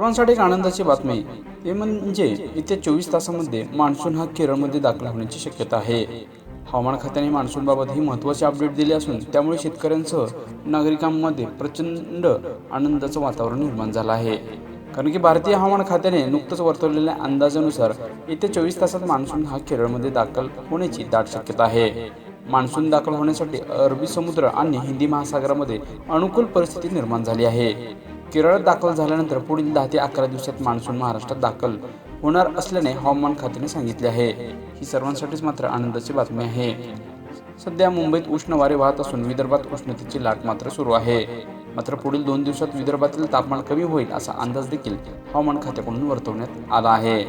सर्वांसाठी एक आनंदाची बातमी. ते म्हणजे येत्या चोवीस तासामध्ये मान्सून हा केरळमध्ये दाखल होण्याची शक्यता आहे. हवामान खात्याने मान्सूनबाबत ही महत्त्वाची अपडेट दिली असून त्यामुळे शेतकऱ्यांसह नागरिकांमध्ये प्रचंड आनंदाचं वातावरण निर्माण झालं आहे. कारण की भारतीय हवामान खात्याने नुकतंच वर्तवलेल्या अंदाजानुसार येत्या चोवीस तासात मान्सून हा केरळमध्ये दाखल होण्याची दाट शक्यता आहे. मान्सून दाखल होण्यासाठी अरबी समुद्र आणि हिंदी महासागरामध्ये अनुकूल परिस्थिती निर्माण झाली आहे. केरळात दाखल झाल्यानंतर पुढील दहा ते अकरा दिवसात मान्सून महाराष्ट्रात दाखल होणार असल्याने हवामान खात्याने सांगितले आहे. ही सर्वांसाठीच मात्र आनंदाची बातमी आहे. सध्या मुंबईत उष्ण वारे वाहत असून विदर्भात उष्णतेची लाट मात्र सुरू आहे. मात्र पुढील दोन दिवसात विदर्भातील तापमान कमी होईल असा अंदाज देखील हवामान खात्याकडून वर्तवण्यात आला आहे.